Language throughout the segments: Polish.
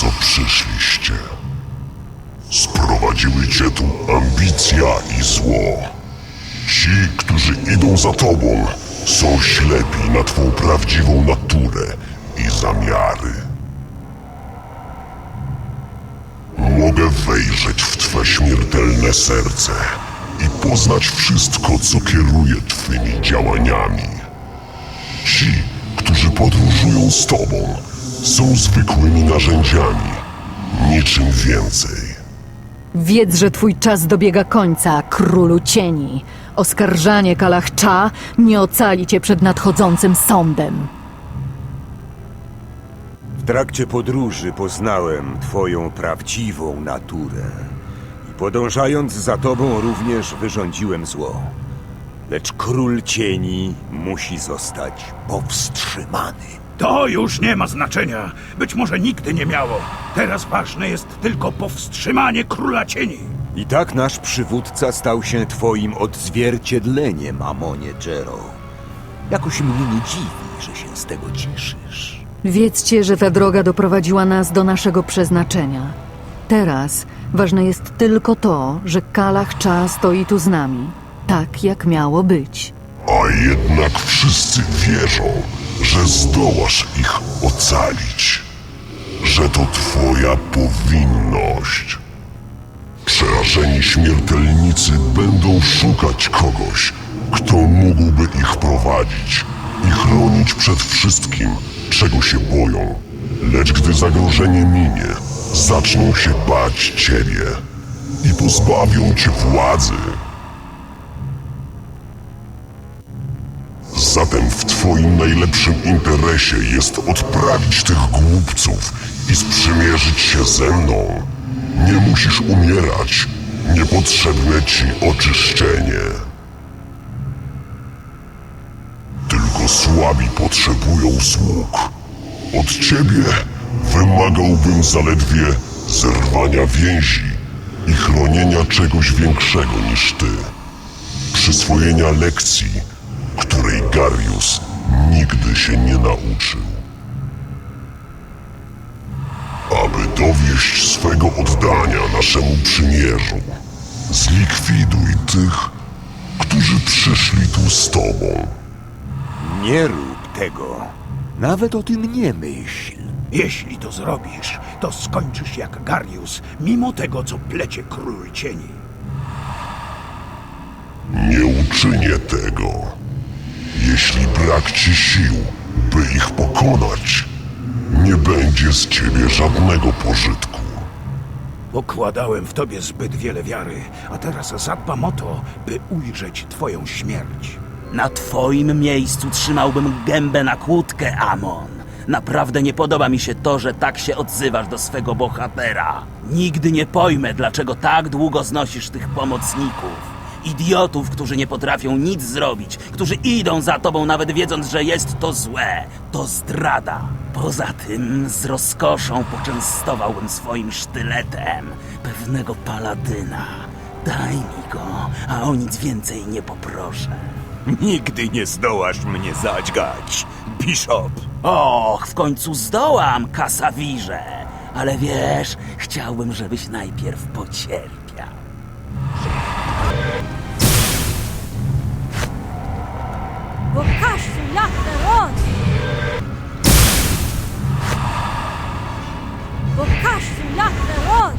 Co przyszliście. Sprowadziły cię tu ambicja i zło. Ci, którzy idą za tobą, są ślepi na twą prawdziwą naturę i zamiary. Mogę wejrzeć w twe śmiertelne serce i poznać wszystko, co kieruje twymi działaniami. Ci, którzy podróżują z tobą, są zwykłymi narzędziami, niczym więcej. Wiedz, że twój czas dobiega końca, królu cieni. Oskarżanie Kalachcza nie ocali cię przed nadchodzącym sądem. W trakcie podróży poznałem Twoją prawdziwą naturę. I podążając za Tobą również wyrządziłem zło. Lecz król cieni musi zostać powstrzymany. To już nie ma znaczenia. Być może nigdy nie miało. Teraz ważne jest tylko powstrzymanie króla cieni. I tak nasz przywódca stał się Twoim odzwierciedleniem, Amonie Jero. Jakoś mnie nie dziwi, że się z tego cieszysz. Wiedzcie, że ta droga doprowadziła nas do naszego przeznaczenia. Teraz ważne jest tylko to, że Kalachcza stoi tu z nami, tak jak miało być. A jednak wszyscy wierzą, że zdołasz ich ocalić. Że to twoja powinność. Przerażeni śmiertelnicy będą szukać kogoś, kto mógłby ich prowadzić i chronić przed wszystkim, czego się boją. Lecz gdy zagrożenie minie, zaczną się bać ciebie i pozbawią cię władzy. Zatem w twoim najlepszym interesie jest odprawić tych głupców i sprzymierzyć się ze mną. Nie musisz umierać. Niepotrzebne ci oczyszczenie. Tylko słabi potrzebują sług. Od ciebie wymagałbym zaledwie zerwania więzi i chronienia czegoś większego niż ty. Przyswojenia lekcji, której Garius nigdy się nie nauczył. Aby dowieść swego oddania naszemu przymierzu, zlikwiduj tych, którzy przyszli tu z tobą. Nie rób tego. Nawet o tym nie myśl. Jeśli to zrobisz, to skończysz jak Garius, mimo tego, co plecie król cieni. Nie uczynię tego. Jeśli brak ci sił, by ich pokonać, nie będzie z ciebie żadnego pożytku. Pokładałem w tobie zbyt wiele wiary, a teraz zadbam o to, by ujrzeć twoją śmierć. Na twoim miejscu trzymałbym gębę na kłódkę, Amon. Naprawdę nie podoba mi się to, że tak się odzywasz do swego bohatera. Nigdy nie pojmę, dlaczego tak długo znosisz tych pomocników. Idiotów, którzy nie potrafią nic zrobić, którzy idą za tobą nawet wiedząc, że jest to złe. To zdrada. Poza tym z rozkoszą poczęstowałbym swoim sztyletem pewnego paladyna. Daj mi go, a o nic więcej nie poproszę. Nigdy nie zdołasz mnie zadźgać, Bishop. Och, w końcu zdołam, kasawirze. Ale wiesz, chciałbym, żebyś najpierw pocierpiał. Pokażcie, jak teraz! Pokażcie, jak teraz!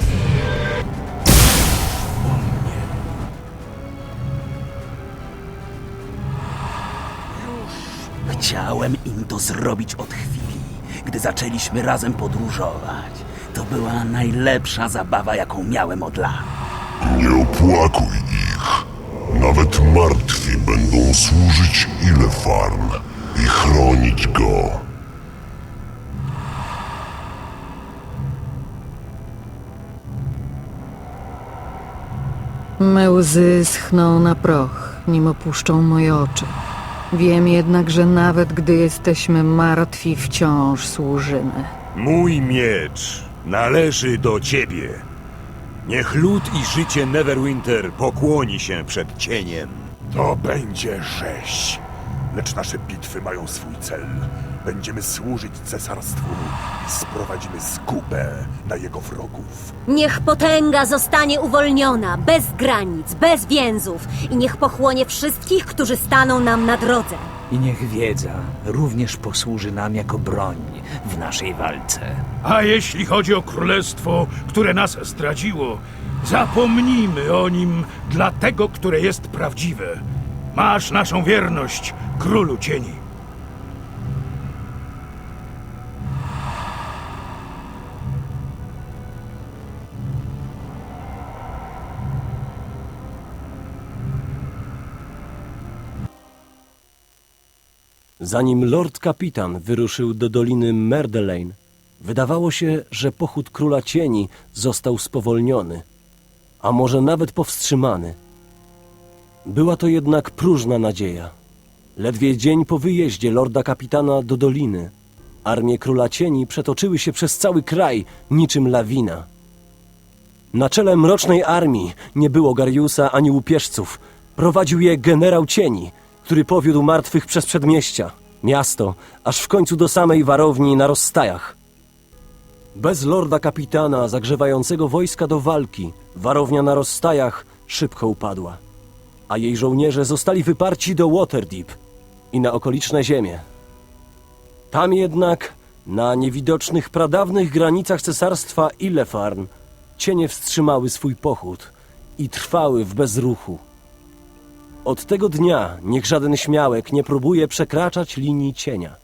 Chciałem im to zrobić od chwili, gdy zaczęliśmy razem podróżować. To była najlepsza zabawa, jaką miałem od lat. Nie opłakuj ich. Nawet martwi będą służyć ile farm i chronić go. Me łzy schną na proch, nim opuszczą moje oczy. Wiem jednak, że nawet gdy jesteśmy martwi, wciąż służymy. Mój miecz należy do ciebie. Niech lud i życie Neverwinter pokłoni się przed cieniem. To będzie rzeź. Lecz nasze bitwy mają swój cel. Będziemy służyć cesarstwu i sprowadzimy zgubę na jego wrogów. Niech potęga zostanie uwolniona, bez granic, bez więzów i niech pochłonie wszystkich, którzy staną nam na drodze. I niech wiedza również posłuży nam jako broń w naszej walce. A jeśli chodzi o królestwo, które nas zdradziło, zapomnijmy o nim dla tego, które jest prawdziwe. Masz naszą wierność, królu cieni. Zanim Lord Kapitan wyruszył do doliny Merdelein, wydawało się, że pochód Króla Cieni został spowolniony, a może nawet powstrzymany. Była to jednak próżna nadzieja. Ledwie dzień po wyjeździe Lorda Kapitana do doliny, armie Króla Cieni przetoczyły się przez cały kraj niczym lawina. Na czele mrocznej armii nie było Gariusa ani łupieżców. Prowadził je generał cieni, który powiódł martwych przez przedmieścia, miasto, aż w końcu do samej warowni na rozstajach. Bez lorda kapitana zagrzewającego wojska do walki, warownia na rozstajach szybko upadła, a jej żołnierze zostali wyparci do Waterdeep i na okoliczne ziemie. Tam jednak, na niewidocznych pradawnych granicach cesarstwa Ilefarn, cienie wstrzymały swój pochód i trwały w bezruchu. Od tego dnia niech żaden śmiałek nie próbuje przekraczać linii cienia,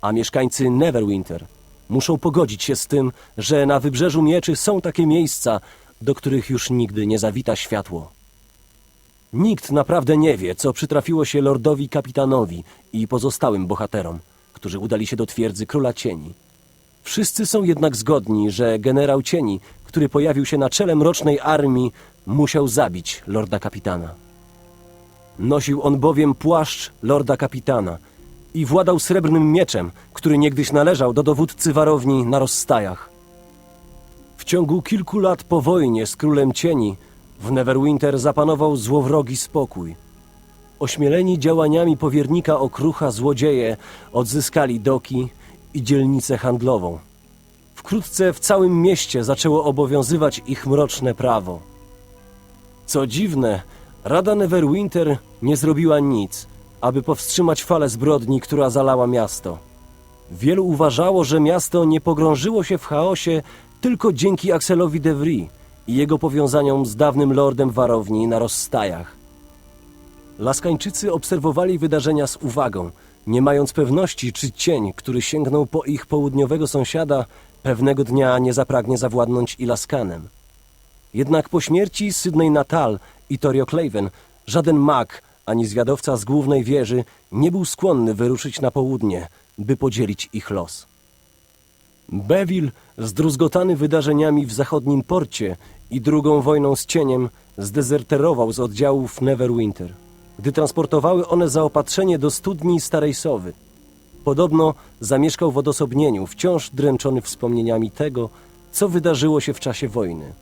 a mieszkańcy Neverwinter muszą pogodzić się z tym, że na wybrzeżu mieczy są takie miejsca, do których już nigdy nie zawita światło. Nikt naprawdę nie wie, co przytrafiło się lordowi kapitanowi i pozostałym bohaterom, którzy udali się do twierdzy Króla Cieni. Wszyscy są jednak zgodni, że generał Cieni, który pojawił się na czele mrocznej armii, musiał zabić lorda kapitana. Nosił on bowiem płaszcz lorda kapitana i władał srebrnym mieczem, który niegdyś należał do dowódcy warowni na rozstajach. W ciągu kilku lat po wojnie z królem cieni w Neverwinter zapanował złowrogi spokój. Ośmieleni działaniami powiernika okrucha złodzieje odzyskali doki i dzielnicę handlową. Wkrótce w całym mieście zaczęło obowiązywać ich mroczne prawo. Co dziwne, Rada Neverwinter nie zrobiła nic, aby powstrzymać falę zbrodni, która zalała miasto. Wielu uważało, że miasto nie pogrążyło się w chaosie tylko dzięki Axelowi de Vries i jego powiązaniom z dawnym lordem warowni na rozstajach. Laskańczycy obserwowali wydarzenia z uwagą, nie mając pewności, czy cień, który sięgnął po ich południowego sąsiada, pewnego dnia nie zapragnie zawładnąć i Laskanem. Jednak po śmierci Sydney Natal i Torio Claven żaden mag ani zwiadowca z głównej wieży nie był skłonny wyruszyć na południe, by podzielić ich los. Bevil, zdruzgotany wydarzeniami w zachodnim porcie i drugą wojną z cieniem, zdezerterował z oddziałów Neverwinter, gdy transportowały one zaopatrzenie do studni Starej Sowy. Podobno zamieszkał w odosobnieniu, wciąż dręczony wspomnieniami tego, co wydarzyło się w czasie wojny.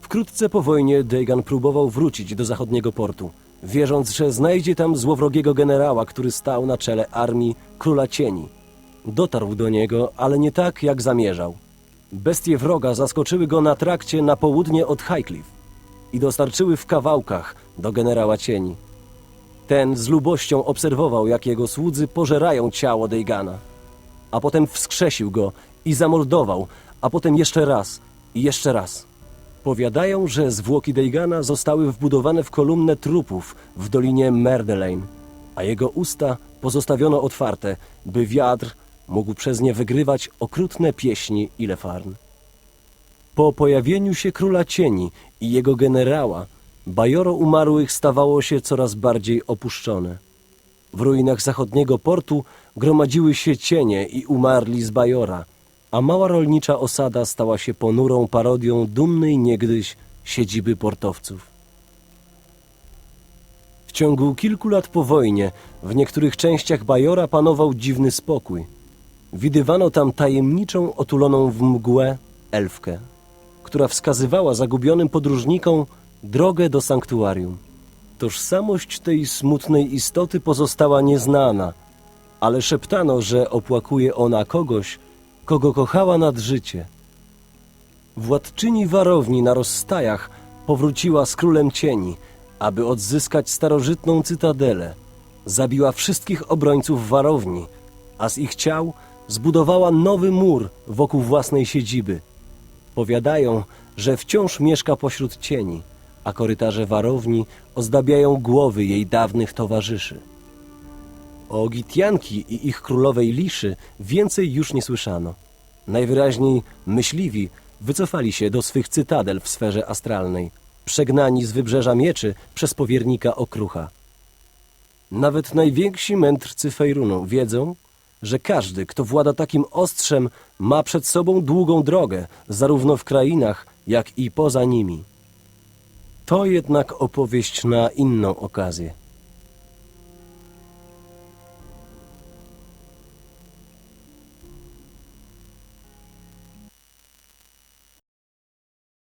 Wkrótce po wojnie Dagan próbował wrócić do zachodniego portu, wierząc, że znajdzie tam złowrogiego generała, który stał na czele armii Króla Cieni. Dotarł do niego, ale nie tak, jak zamierzał. Bestie wroga zaskoczyły go na trakcie na południe od Highcliff i dostarczyły w kawałkach do generała Cieni. Ten z lubością obserwował, jak jego słudzy pożerają ciało Dagana, a potem wskrzesił go i zamordował, a potem jeszcze raz i jeszcze raz. Powiadają, że zwłoki Dagana zostały wbudowane w kolumnę trupów w dolinie Merdelein, a jego usta pozostawiono otwarte, by wiatr mógł przez nie wygrywać okrutne pieśni Ilefarn. Po pojawieniu się Króla Cieni i jego generała, bajoro umarłych stawało się coraz bardziej opuszczone. W ruinach zachodniego portu gromadziły się cienie i umarli z bajora – a mała rolnicza osada stała się ponurą parodią dumnej niegdyś siedziby portowców. W ciągu kilku lat po wojnie w niektórych częściach Bajora panował dziwny spokój. Widywano tam tajemniczą, otuloną w mgłę elfkę, która wskazywała zagubionym podróżnikom drogę do sanktuarium. Tożsamość tej smutnej istoty pozostała nieznana – ale szeptano, że opłakuje ona kogoś, kogo kochała nad życie. Władczyni warowni na rozstajach powróciła z królem cieni, aby odzyskać starożytną cytadelę. Zabiła wszystkich obrońców warowni, a z ich ciał zbudowała nowy mur wokół własnej siedziby. Powiadają, że wciąż mieszka pośród cieni, a korytarze warowni ozdabiają głowy jej dawnych towarzyszy. O Gitianki i ich królowej Liszy więcej już nie słyszano. Najwyraźniej myśliwi wycofali się do swych cytadel w sferze astralnej, przegnani z wybrzeża mieczy przez powiernika Okrucha. Nawet najwięksi mędrcy Fejrunu wiedzą, że każdy, kto włada takim ostrzem, ma przed sobą długą drogę, zarówno w krainach, jak i poza nimi. To jednak opowieść na inną okazję.